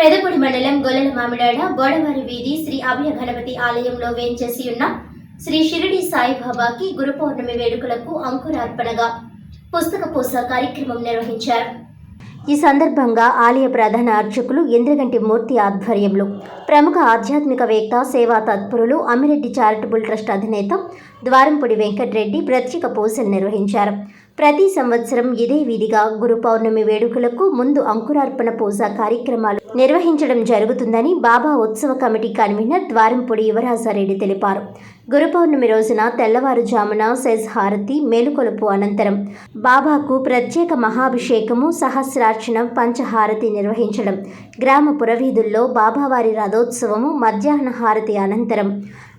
పెదపూడి మండలం గొల్లల మామిడాడ గోడవారి వీధి శ్రీ అభయ గణపతి ఆలయంలో వేంచేసి ఉన్న శ్రీ షిరిడి సాయిబాబాకి గురు పౌర్ణమి వేడుకలకు అంకురార్పణగా పుస్తక పూస కార్యక్రమం నిర్వహించారు. ఈ సందర్భంగా ఆలయ ప్రధాన అర్చకులు ఇంద్రగంటి మూర్తి ఆధ్వర్యంలో ప్రముఖ ఆధ్యాత్మికవేత్త సేవా తత్పరులు అమిరెడ్డి చారిటబుల్ ట్రస్ట్ అధినేత ద్వారంపూడి వెంకటరెడ్డి ప్రత్యేక పూజలు నిర్వహించారు. ప్రతి సంవత్సరం ఇదే విధిగా గురు పౌర్ణమి వేడుకలకు ముందు అంకురార్పణ పూజ కార్యక్రమాలు నిర్వహించడం జరుగుతుందని బాబా ఉత్సవ కమిటీ కన్వీనర్ ద్వారంపూడి యువరాజారెడ్డి తెలిపారు. గురు పౌర్ణమి రోజున తెల్లవారుజామున సెజ్ హారతి మేలుకొలుపు అనంతరం బాబాకు ప్రత్యేక మహాభిషేకము సహస్రార్చన పంచహారతి నిర్వహించడం. గ్రామ పురవీధుల్లో బాబావారి రథోత్సవము మధ్యాహ్న హారతి అనంతరం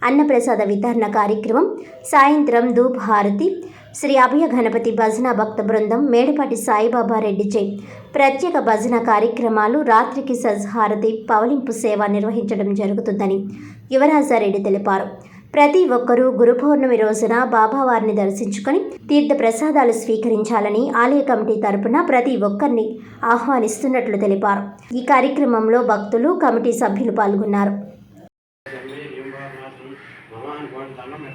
అన్నప్రసాద వితరణ కార్యక్రమం సాయంత్రం ధూప్ హారతి శ్రీ అభయ గణపతి భజన భక్త బృందం మేడపాటి సాయిబాబా రెడ్డిచే ప్రత్యేక భజన కార్యక్రమాలు రాత్రికి సజ్హారతి పవలింపు సేవ నిర్వహించడం జరుగుతుందని యువరాజారెడ్డి తెలిపారు. ప్రతి ఒక్కరూ గురు పౌర్ణమి రోజున బాబావారిని దర్శించుకొని తీర్థ ప్రసాదాలు స్వీకరించాలని ఆలయ కమిటీ తరపున ప్రతి ఒక్కరిని ఆహ్వానిస్తున్నట్లు తెలిపారు. ఈ కార్యక్రమంలో భక్తులు కమిటీ సభ్యులు పాల్గొన్నారు.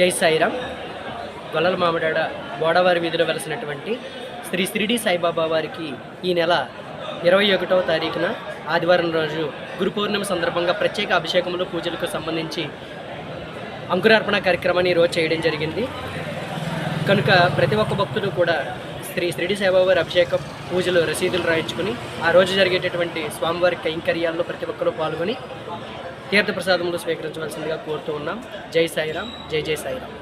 జై సాయిరామ్. గొల్లల మామిడాడ గోడవారి వీధిలో వెలసినటువంటి శ్రీ శ్రీడి సాయిబాబా వారికి ఈ నెల ఇరవై ఒకటవ తారీఖున ఆదివారం రోజు గురు పౌర్ణమి సందర్భంగా ప్రత్యేక అభిషేకములు పూజలకు సంబంధించి అంకురార్పణ కార్యక్రమాన్ని ఈరోజు చేయడం జరిగింది. కనుక ప్రతి ఒక్క భక్తుడు కూడా శ్రీ శ్రీడి సాయిబాబా వారి అభిషేక పూజలు రసీదులు రాయించుకుని ఆ రోజు జరిగేటటువంటి స్వామివారి కైంకర్యాల్లో ప్రతి ఒక్కరూ పాల్గొని తీర్థప్రసాదములు స్వీకరించవలసిందిగా కోరుతూ ఉన్నాం. జై సాయిరాం జై జై సాయిరాం